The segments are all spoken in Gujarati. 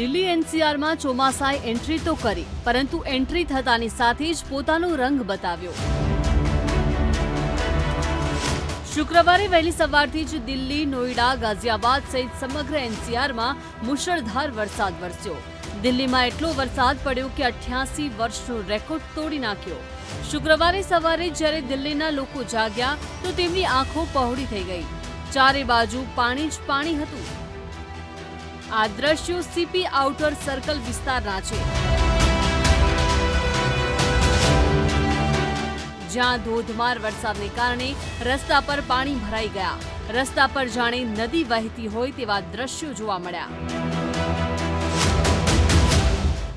દિલ્હી એનસીઆરમાં ચોમાસાએ એન્ટ્રી તો કરી, પરંતુ એન્ટ્રી થતાની સાથે જ પોતાનો રંગ બતાવ્યો. શુક્રવારે વહેલી સવારથી જ દિલ્હી, નોઈડા, ગાઝિયાબાદ સહિત સમગ્ર એનસીઆરમાં મુશળધાર વરસાદ વરસ્યો. દિલ્હીમાં એટલો વરસાદ પડ્યો કે અઠ્યાસી વર્ષનો રેકોર્ડ તોડી નાખ્યો. શુક્રવારે સવારે જ્યારે દિલ્હીના લોકો જાગ્યા, તો તેમની આંખો પહોળી થઈ ગઈ. ચારે બાજુ પાણી જ પાણી હતું. આ દ્રશ્યો સીપી આઉટર સર્કલ વિસ્તારના છે. જ્યાં ધોધમાર વરસાદને કારણે રસ્તા પર પાણી ભરાઈ ગયા. રસ્તા પર જાણે નદી વહેતી હોય તેવા દ્રશ્યો જોવા મળ્યા.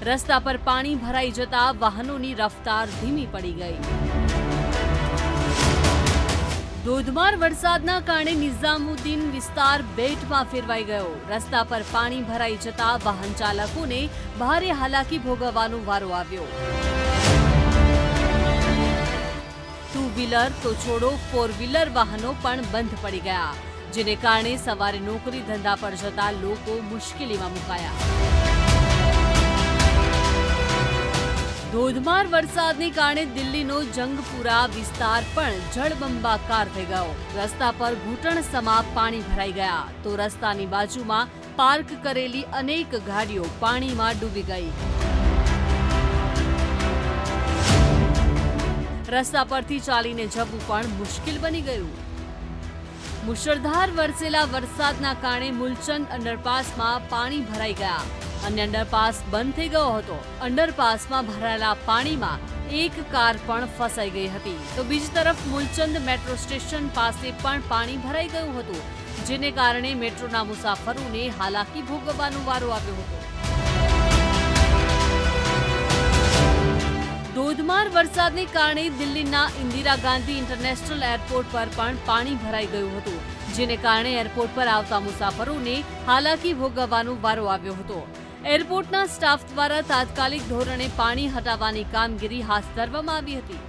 રસ્તા પર પાણી ભરાઈ જતા વાહનોની રફતાર ધીમી પડી ગઈ. ધોધમાર વરસાદના કારણે નિઝામુદ્દીન વિસ્તાર બેટમાં ફેરવાઈ ગયો. રસ્તા પર પાણી ભરાઈ જતા વાહન ચાલકોને ભારે હાલાકી ભોગવવાનો વારો આવ્યો. ટુ વ્હીલર તો છોડો ફોર વ્હીલર વાહનો પણ બંધ પડી ગયા, જેને કારણે સવારે નોકરી ધંધા પર જતા લોકો મુશ્કેલીમાં મુકાયા. ધોધમાર વરસાદને કારણે દિલ્હીનો જંગપુરા વિસ્તાર પણ જળબંબાકાર થઈ ગયો. રસ્તા પર ઘૂંટણ સમા પાણી ભરાઈ ગયા. તો રસ્તાની બાજુમાં પાર્ક કરેલી અનેક ગાડીઓ પાણીમાં ડૂબી ગઈ. રસ્તા પરથી ચાલીને જવું પણ મુશ્કેલ બની ગયું. મુશળધાર વરસેલા વરસાદના કારણે મુલચંદ અંડરપાસમાં પાણી ભરાઈ ગયા. અને અંડરપાસ બંધ થઈ ગયો હતો. અંડરપાસમાં ભરાયેલા પાણીમાં એક કાર પણ ફસાઈ ગઈ હતી. તો બીજી તરફ મૂલચંદ મેટ્રો સ્ટેશન પાસે પણ પાણી ભરાઈ ગયું હતું, જેને કારણે મેટ્રોના મુસાફરોને હાલાકી ભોગવવાનો વારો આવ્યો હતો. ધોધમાર વરસાદને કારણે દિલ્હીના ઇન્દિરા ગાંધી ઇન્ટરનેશનલ એરપોર્ટ પર પણ પાણી ભરાઈ ગયું હતું, જેને કારણે એરપોર્ટ પર આવતા મુસાફરોને હાલાકી ભોગવવાનો વારો આવ્યો હતો. એરપોર્ટના સ્ટાફ દ્વારા તાત્કાલિક ધોરણે પાણી હટાવવાની કામગીરી હાથ ધરવામાં આવી હતી.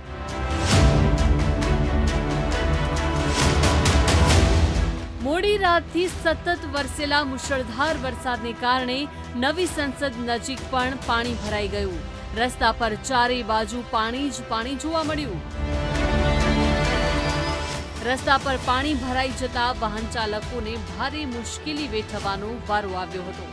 મોડી રાતથી સતત વરસેલા મુશળધાર વરસાદને કારણે નવી સંસદ નજીક પણ પાણી ભરાઈ ગયું. રસ્તા પર ચારે બાજુ પાણી જ પાણી જોવા મળ્યું. રસ્તા પર પાણી ભરાઈ જતા વાહન ચાલકોને ભારે મુશ્કેલી વેઠવાનો વારો આવ્યો હતો.